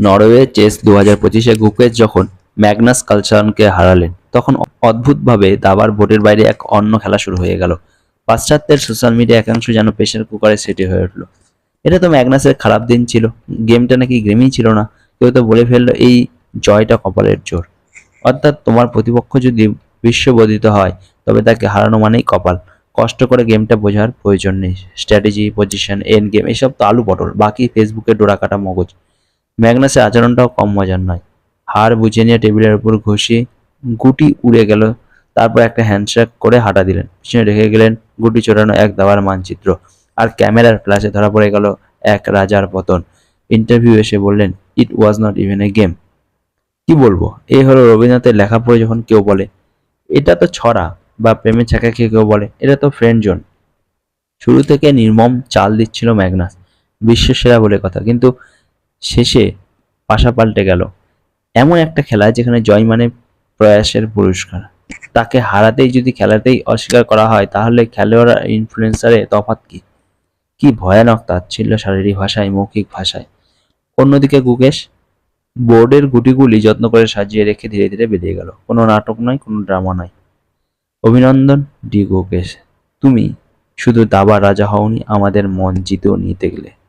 Norway chess দু হাজার পঁচিশে গুকেশ যখন ম্যাগনাস কালচারনকে হারালেন, তখন অদ্ভুতভাবে দাবার বোর্ডের বাইরে এক অন্য খেলা শুরু হয়ে গেল। পাশ্চাত্যের সোশ্যাল মিডিয়া একাংশ যেন প্রেশার কুকারে সেটি হয়ে উঠল। এটা তো ম্যাগনাসের খারাপ দিন ছিল। গেমটা নাকি গেমই ছিল না। কেউ তো বলে ফেলল, এই জয়টা কপালের জোর। অর্থাৎ তোমার প্রতিপক্ষ যদি বিশ্ববোধিত হয়, তবে তাকে হারানো মানেই কপাল। কষ্ট করে গেমটা বোঝার প্রয়োজন নেই। স্ট্র্যাটেজি, পজিশন, এন্ড গেম, এসব তো আলু পটল, বাকি ফেসবুকে ডোরা কাটা মগজ। ম্যাগনাসের আচরণটাও কম মজার নয়। হার বুঝে নিয়ে টেবিলের উপর ঘষিয়ে গুটি উড়ে গেল, তারপর একটা হ্যান্ডশেক করে হাঁটা দিলেন। পিছনে রেখে গেলেন গুটি চড়ানো এক দাবার মানচিত্র আর ক্যামেরার ফ্ল্যাশে ধরা পড়ে গেল এক রাজার পতন। ইন্টারভিউ এসে বললেন it was not even a game কি বলব? এই হলো রবীন্দ্রনাথের লেখা পড়ে যখন কেউ বলে, এটা তো ছড়া বা প্রেমের ছাকা খেয়ে কেউ বলে, এটা তো ফ্রেন্ড জোন শুরু থেকে নির্মম চাল দিচ্ছিল ম্যাগনাস, বিশ্বসেরা বলে কথা। কিন্তু শেষে পাশা পাল্টে গেল। এমন একটা খেলা যেখানে জয় মানে প্রয়াসের পুরস্কার। তাকে হারাতেই যদি খেলাতেই অস্বীকার করা হয়, তাহলে খেলোয়াড় ইনফ্লুয়েন্সারে তফাৎ কি? কি ভয়ানক তাচ্ছিল্য শারীরিক ভাষায়, মৌখিক ভাষায়। অন্যদিকে গুকেশ, বোর্ডের গুটিগুলি যত্ন করে সাজিয়ে রেখে ধীরে ধীরে বেরিয়ে গেল। কোনো নাটক নয়, কোনো ড্রামা নয়। অভিনন্দন ডি গুকেশ। তুমি শুধু দাবা রাজা হওনি, আমাদের মন জিতেও নিতে গেলে।